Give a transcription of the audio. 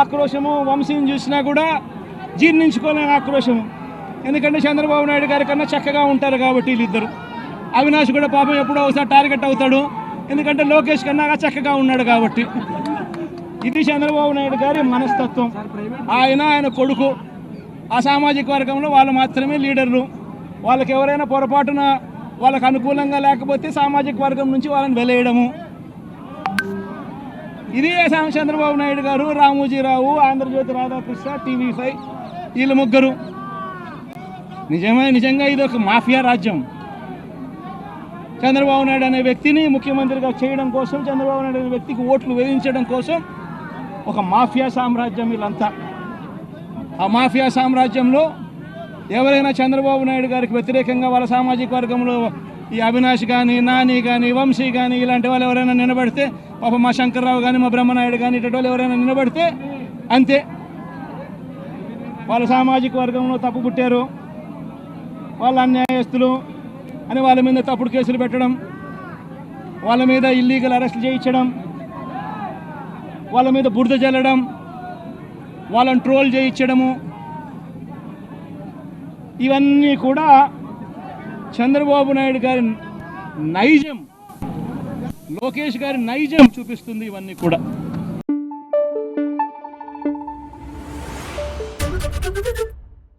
ఆక్రోశము వంశీని చూసినా కూడా జీర్ణించుకోలేని ఆక్రోశము. ఎందుకంటే చంద్రబాబు నాయుడు గారి కన్నా చక్కగా ఉంటారు కాబట్టి వీళ్ళిద్దరు. అవినాష్ కూడా పాపం ఎప్పుడో ఒకసారి టార్గెట్ అవుతాడు. ఎందుకంటే లోకేష్ కన్నా చక్కగా ఉన్నాడు కాబట్టి. ఇది చంద్రబాబు నాయుడు గారి మనస్తత్వం. ఆయన ఆయన కొడుకు. ఆ సామాజిక వర్గంలో వాళ్ళు మాత్రమే లీడర్లు. వాళ్ళకి ఎవరైనా పొరపాటున వాళ్ళకు అనుకూలంగా లేకపోతే సామాజిక వర్గం నుంచి వాళ్ళని వెలేయడము. ఇది సామ చంద్రబాబు నాయుడు గారు రామోజీరావు ఆంధ్రజ్యోతి రాధాకృష్ణ టీవీ ఫైవ్ వీళ్ళు ముగ్గురు. నిజమే నిజంగా ఇది ఒక మాఫియా రాజ్యం. చంద్రబాబు నాయుడు అనే వ్యక్తిని ముఖ్యమంత్రిగా చేయడం కోసం చంద్రబాబు నాయుడు అనే వ్యక్తికి ఓట్లు వేధించడం కోసం ఒక మాఫియా సామ్రాజ్యం వీళ్ళంతా. ఆ మాఫియా సామ్రాజ్యంలో ఎవరైనా చంద్రబాబు నాయుడు గారికి వ్యతిరేకంగా వాళ్ళ సామాజిక వర్గంలో ఈ అవినాష్ కానీ నాని కానీ వంశీ కానీ ఇలాంటి వాళ్ళు ఎవరైనా నిలబడితే పాప మా శంకర్రావు కానీ మా బ్రహ్మనాయుడు కానీ ఇటువంటి వాళ్ళు ఎవరైనా నిలబడితే అంతే. వాళ్ళ సామాజిక వర్గంలో తప్పు పుట్టారు. వాళ్ళ అన్యాయస్తులు అని వాళ్ళ మీద తప్పుడు కేసులు పెట్టడం వాళ్ళ మీద ఇల్లీగల్ అరెస్టులు చేయించడం వాళ్ళ మీద బురద జల్లడం వాళ్ళని ట్రోల్ చేయించడము ఇవన్నీ కూడా చంద్రబాబు నాయుడు గారి నైజం లోకేష్ గారి నైజం చూపిస్తుంది ఇవన్నీ కూడా.